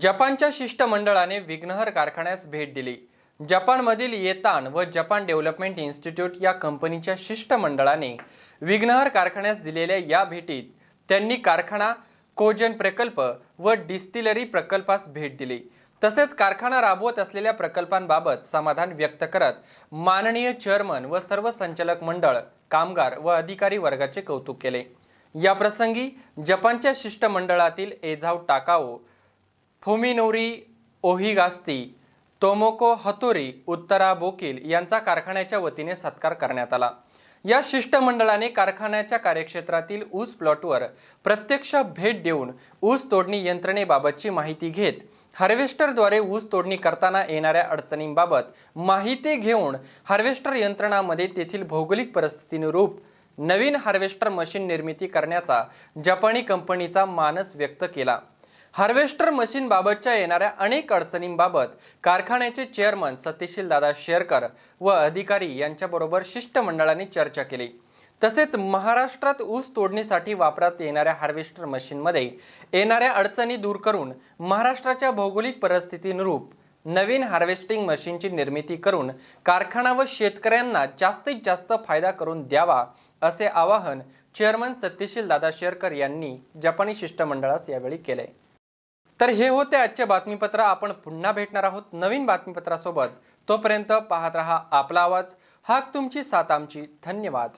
जपानच्या शिष्टमंडळाने विघ्नहर कारखान्यास भेट दिली. जपानमधील येतान व जपान डेव्हलपमेंट इन्स्टिट्यूट या कंपनीच्या शिष्टमंडळाने विघ्नहर कारखान्यास दिलेल्या या भेटीत त्यांनी कारखाना कोजन प्रकल्प व डिस्टिलरी प्रकल्पास भेट दिली. तसेच कारखाना राबवत असलेल्या प्रकल्पांबाबत समाधान व्यक्त करत माननीय चेअरमन व सर्व संचालक मंडळ कामगार व अधिकारी वर्गाचे कौतुक केले. या प्रसंगी जपानच्या शिष्टमंडळातील एझाव टाकाओ फुमिनोरी ओहिगास्ती तोमोको हतोरी उत्तरा बोकील यांचा कारखान्याच्या वतीने सत्कार करण्यात आला. या शिष्टमंडळाने कारखान्याच्या कार्यक्षेत्रातील ऊस प्लॉटवर प्रत्यक्ष भेट देऊन ऊस तोडणी यंत्रणेबाबतची माहिती घेत हार्वेस्टरद्वारे ऊस तोडणी करताना येणाऱ्या अडचणींबाबत माहिती घेऊन हार्वेस्टर यंत्रणामध्ये तेथील भौगोलिक परिस्थितीनुरूप नवीन हार्वेस्टर मशीन निर्मिती करण्याचा जपानी कंपनीचा मानस व्यक्त केला. हार्वेस्टर मशीन बाबतच्या येणाऱ्या अनेक अडचणींबाबत कारखान्याचे चेअरमन सत्यशील दादा शेरकर व अधिकारी यांच्याबरोबर शिष्टमंडळाने चर्चा केली. तसेच महाराष्ट्रात ऊस तोडणीसाठी वापरात येणाऱ्या हार्वेस्टर मशीनमध्ये येणाऱ्या अडचणी दूर करून महाराष्ट्राच्या भौगोलिक परिस्थितीनुरूप नवीन हार्वेस्टिंग मशीनची निर्मिती करून कारखाना व शेतकऱ्यांना जास्तीत जास्त फायदा करून द्यावा असे आवाहन चेअरमन सत्यशील दादा शेरकर यांनी जपानी शिष्टमंडळास यावेळी केले. तर हे होते आजचे बातमीपत्र. आपण पुन्हा भेटणार आहोत नवीन बातमीपत्रासोबत. तोपर्यंत पाहत रहा आपला आवाज. हाक तुमची साथ आमची. धन्यवाद.